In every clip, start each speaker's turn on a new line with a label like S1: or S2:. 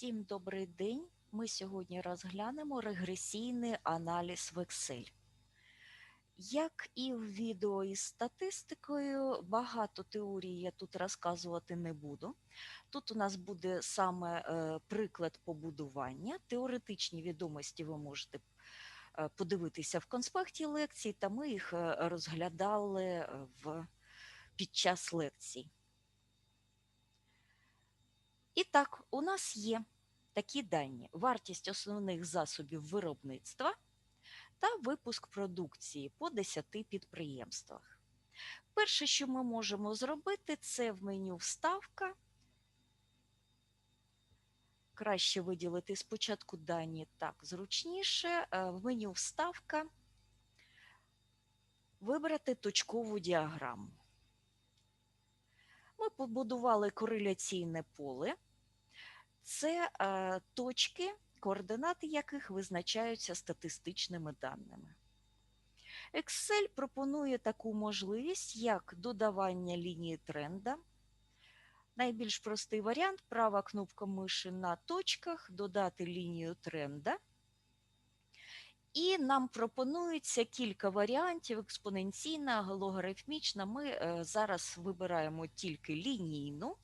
S1: Всім добрий день. Ми сьогодні розглянемо регресійний аналіз в Excel. Як і в відео із статистикою, багато теорій я тут розказувати не буду. Тут у нас буде саме е, приклад побудування. Теоретичні відомості ви можете е, подивитися в конспекті лекцій, та ми їх е, розглядали в, під час лекцій. І так, у нас є такі дані: вартість основних засобів виробництва та випуск продукції по 10 підприємствах. Перше, що ми можемо зробити, це в меню Вставка. Краще виділити спочатку дані так зручніше. Е, В меню Вставка вибрати точкову діаграму. Ми побудували кореляційне поле. Це е, точки, координати яких визначаються статистичними даними. Excel пропонує таку можливість, як додавання лінії тренда. Найбільш простий варіант права кнопка миші на точках, додати лінію тренда. І нам пропонується кілька варіантів: експоненційна, логарифмічна. Ми е, зараз вибираємо тільки лінійну.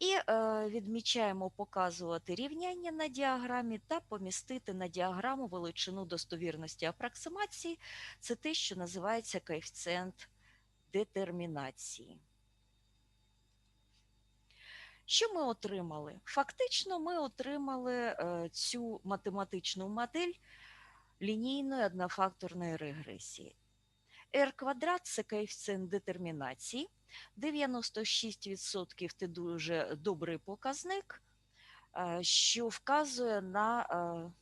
S1: І е, відмічаємо показувати рівняння на діаграмі та помістити на діаграму величину достовірності апроксимації. Це те, що називається коефіцієнт детермінації. Що ми отримали? Фактично, ми отримали е, цю математичну модель лінійної однофакторної регресії. R квадрат це коефіцієнт детермінації. 96% це дуже добрий показник, е, що вказує на е,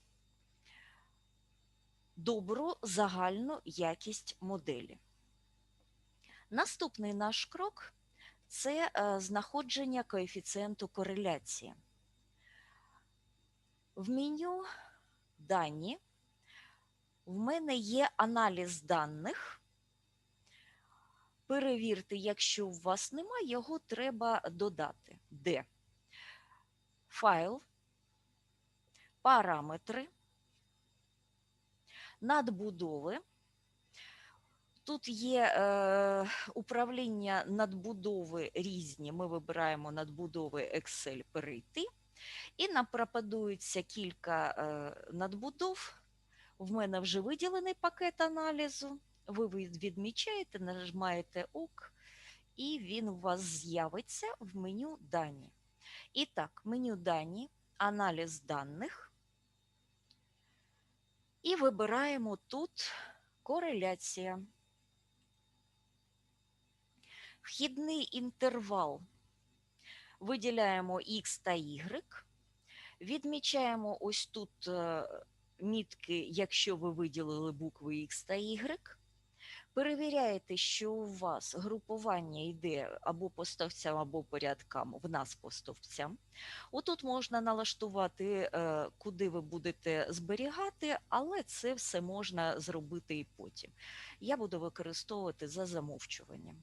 S1: добру загальну якість моделі. Наступний наш крок це е, знаходження коефіцієнту кореляції. В меню дані в мене є аналіз даних. Перевірте, якщо у вас немає, його треба додати. Де? Файл, параметри, надбудови. Тут є е, управління надбудови різні. Ми вибираємо надбудови Excel перейти. І нам пропадується кілька е, надбудов. В мене вже виділений пакет аналізу. Ви відмічаєте, нажимаєте ОК, і він у вас з'явиться в меню Дані. І так, меню Дані, аналіз даних. І вибираємо тут кореляція. Вхідний інтервал. Виділяємо X та Y. Відмічаємо ось тут е, мітки, якщо ви виділили букви X та Y. Перевіряєте, що у вас групування йде або по стовпцям, або по рядкам, в нас по стовпцям. Отут можна налаштувати, е, куди ви будете зберігати, але це все можна зробити і потім. Я буду використовувати за замовчуванням.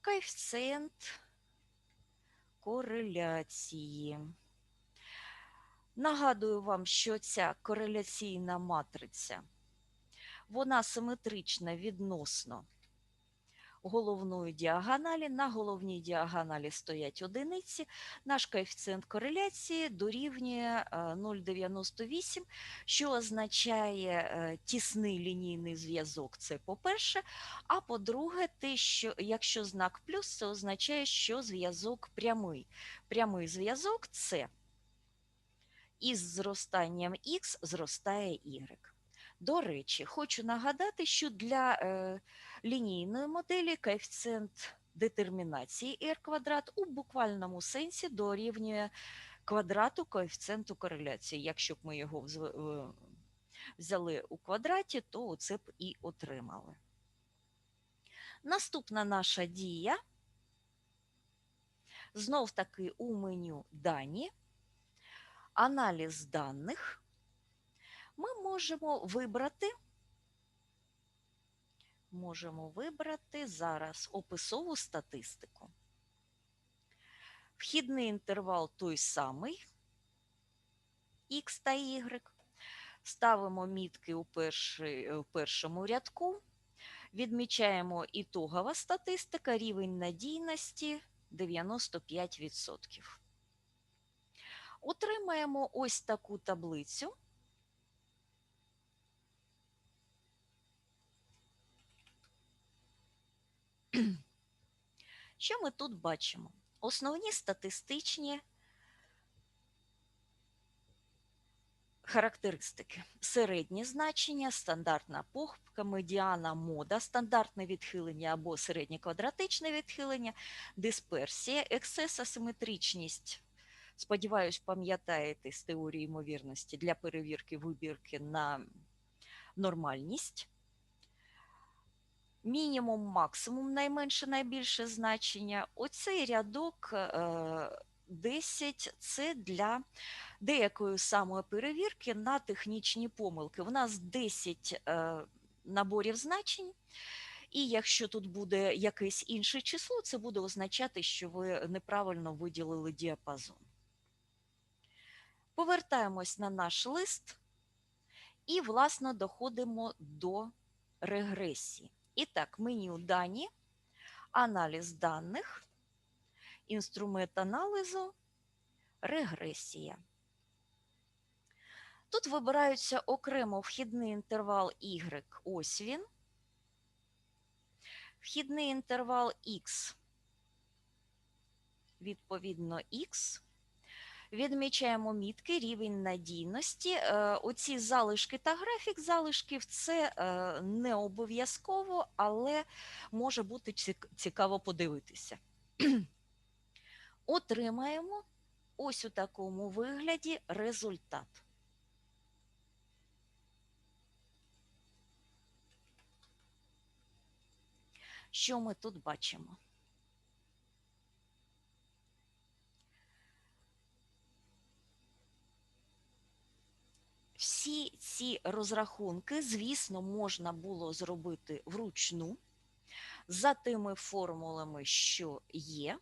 S1: Коефіцієнт кореляції. Нагадую вам, що ця кореляційна матриця, вона симетрична відносно головної діагоналі. На головній діагоналі стоять одиниці. Наш коефіцієнт кореляції дорівнює 0,98, що означає тісний лінійний зв'язок, це по-перше. А по-друге, те, що якщо знак плюс, це означає, що зв'язок прямий. Прямий зв'язок це із зростанням Х зростає Y. До речі, хочу нагадати, що для е, лінійної моделі коефіцієнт детермінації r квадрат у буквальному сенсі дорівнює квадрату коефіцієнту кореляції. Якщо б ми його взяли у квадраті, то це б і отримали. Наступна наша дія. Знов таки у меню дані аналіз даних, ми можемо вибрати, можемо вибрати зараз описову статистику. Вхідний інтервал той самий Х та Y. Ставимо мітки у, перший, у першому рядку. Відмічаємо ітогова статистика, рівень надійності 95%. Отримаємо ось таку таблицю. Що ми тут бачимо? Основні статистичні характеристики. Середнє значення, стандартна похибка, медіана мода, стандартне відхилення або середньоквадратичне відхилення, дисперсія, ексцес, асиметричність. Сподіваюсь, пам'ятаєте з теорії ймовірності для перевірки вибірки на нормальність. Мінімум, максимум, найменше, найбільше значення. Оцей рядок 10 це для деякої самої перевірки на технічні помилки. У нас 10 наборів значень. І якщо тут буде якесь інше число, це буде означати, що ви неправильно виділили діапазон. Повертаємось на наш лист і, власне, доходимо до регресії. І так, меню дані, аналіз даних, інструмент аналізу, регресія. Тут вибираються окремо вхідний інтервал Y, ось він, вхідний інтервал X, відповідно X. Відмічаємо мітки, рівень надійності. Оці залишки та графік залишків це не обов'язково, але може бути цікаво подивитися. Отримаємо ось у такому вигляді результат. Що ми тут бачимо? Всі ці розрахунки, звісно, можна було зробити вручну за тими формулами, що є,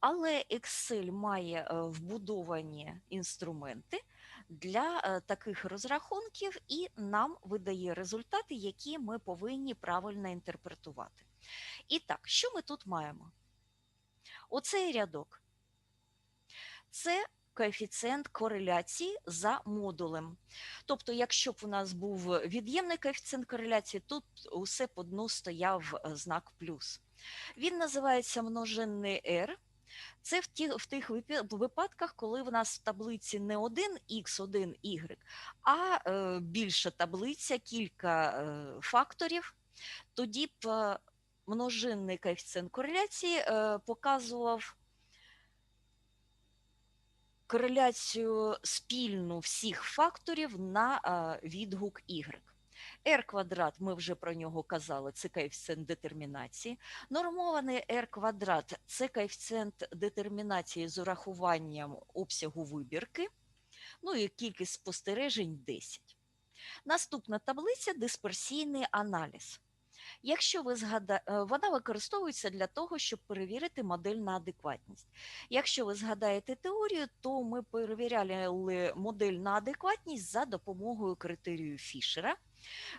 S1: але Excel має вбудовані інструменти для таких розрахунків і нам видає результати, які ми повинні правильно інтерпретувати. І так, що ми тут маємо? Оцей рядок. Це коефіцієнт кореляції за модулем. Тобто, якщо б у нас був від'ємний коефіцієнт кореляції, тут усе по дну стояв знак плюс. Він називається множинний R. Це в тих, в тих випадках, коли в нас в таблиці не один Х, один Y, а е, більша таблиця, кілька е, факторів, тоді б е, множинний коефіцієнт кореляції е, показував кореляцію спільну всіх факторів на відгук Y. R квадрат, ми вже про нього казали, це коефіцієнт детермінації. Нормований R квадрат це коефіцієнт детермінації з урахуванням обсягу вибірки. Ну і кількість спостережень 10. Наступна таблиця дисперсійний аналіз. Якщо ви згадаєте, вона використовується для того, щоб перевірити модель на адекватність. Якщо ви згадаєте теорію, то ми перевіряли модель на адекватність за допомогою критерію Фішера,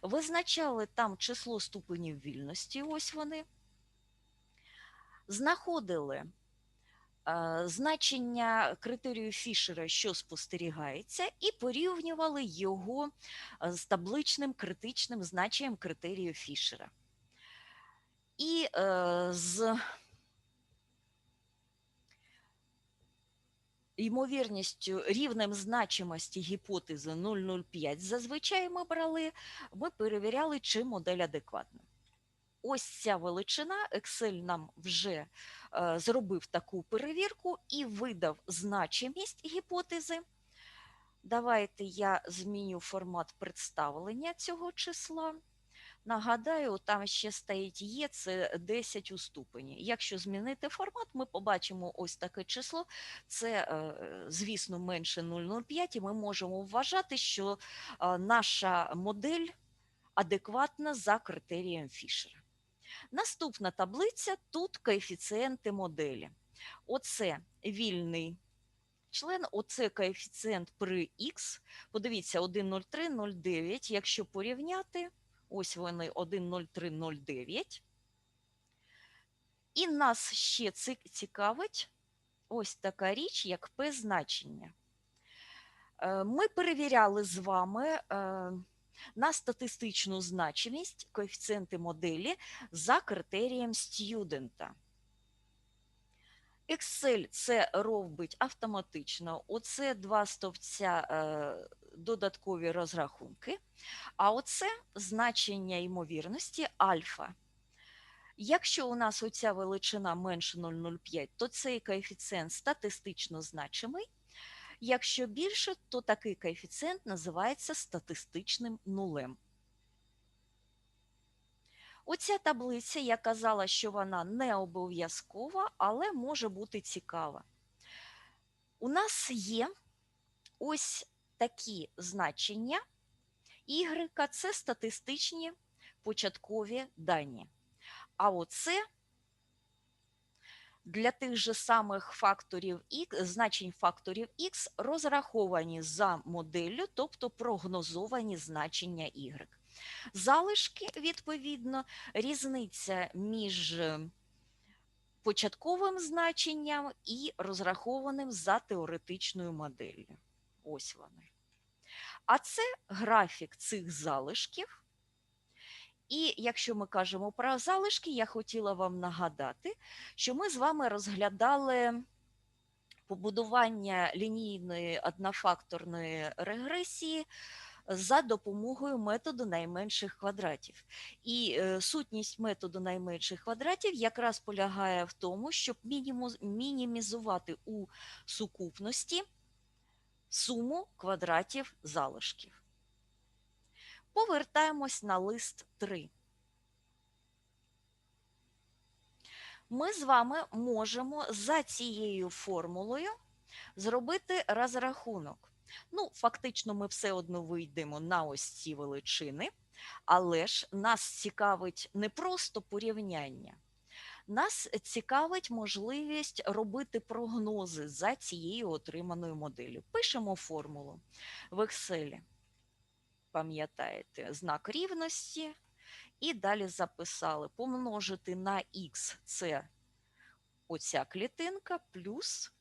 S1: визначали там число ступенів вільності, ось вони, знаходили значення критерію Фішера, що спостерігається, і порівнювали його з табличним критичним значенням критерію Фішера. І е, з ймовірністю рівнем значимості гіпотези 0,05 зазвичай ми брали, ми перевіряли, чи модель адекватна. Ось ця величина, Excel нам вже е, зробив таку перевірку і видав значимість гіпотези. Давайте я зміню формат представлення цього числа. Нагадаю, там ще стоїть є, це 10 у ступені. Якщо змінити формат, ми побачимо ось таке число. Це, е, звісно, менше 0,05, і ми можемо вважати, що е, наша модель адекватна за критерієм Фішера. Наступна таблиця тут коефіцієнти моделі. Оце вільний член, оце коефіцієнт при х. Подивіться, 1,03, 0,9. Якщо порівняти, ось вони 1,03, 0,9. І нас ще цікавить ось така річ, як P-значення. Е, Ми перевіряли з вами е, на статистичну значимість коефіцієнти моделі за критерієм стюдента. Excel це робить автоматично. Оце два стовпця е, додаткові розрахунки, а оце значення ймовірності альфа. Якщо у нас оця величина менше 0,05, то цей коефіцієнт статистично значимий. Якщо більше, то такий коефіцієнт називається статистичним нулем. Оця таблиця, я казала, що вона не обов'язкова, але може бути цікава. У нас є ось такі значення. Y – це статистичні початкові дані. А оце для тих же самих факторів X, значень факторів X розраховані за моделлю, тобто прогнозовані значення Y. Залишки, відповідно, різниця між е, початковим значенням і розрахованим за теоретичною моделлю. Ось вони. А це графік цих залишків. І якщо ми кажемо про залишки, я хотіла вам нагадати, що ми з вами розглядали побудування лінійної однофакторної регресії за допомогою методу найменших квадратів. І е, сутність методу найменших квадратів якраз полягає в тому, щоб мінімізувати у сукупності суму квадратів залишків. Повертаємось на лист 3. Ми з вами можемо за цією формулою зробити розрахунок. Ну, фактично, ми все одно вийдемо на ось ці величини, але ж нас цікавить не просто порівняння. Нас цікавить можливість робити прогнози за цією отриманою моделлю. Пишемо формулу в Excel. Пам'ятаєте, знак рівності. І далі записали помножити на х це оця клітинка плюс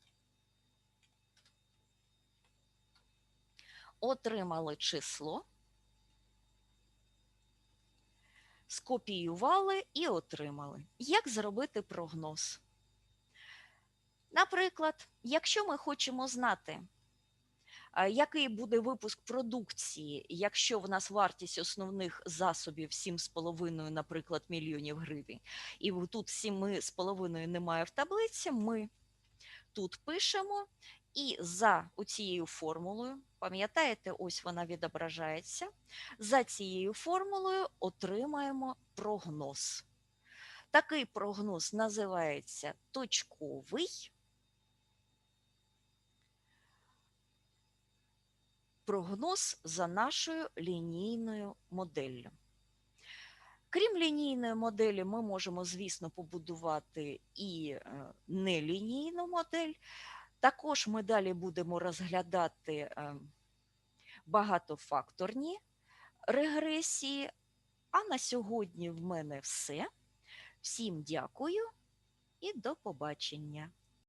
S1: отримали число, скопіювали і отримали. Як зробити прогноз? Наприклад, якщо ми хочемо знати, який буде випуск продукції, якщо в нас вартість основних засобів 7,5, наприклад, мільйонів гривень, і тут 7,5 немає в таблиці, ми тут пишемо і за цією формулою, пам'ятаєте, ось вона відображається, за цією формулою отримаємо прогноз. Такий прогноз називається точковий. Прогноз за нашою лінійною моделлю. Крім лінійної моделі, ми можемо, звісно, побудувати і е, нелінійну модель. Також ми далі будемо розглядати е, багатофакторні регресії. А на сьогодні в мене все. Всім дякую і до побачення.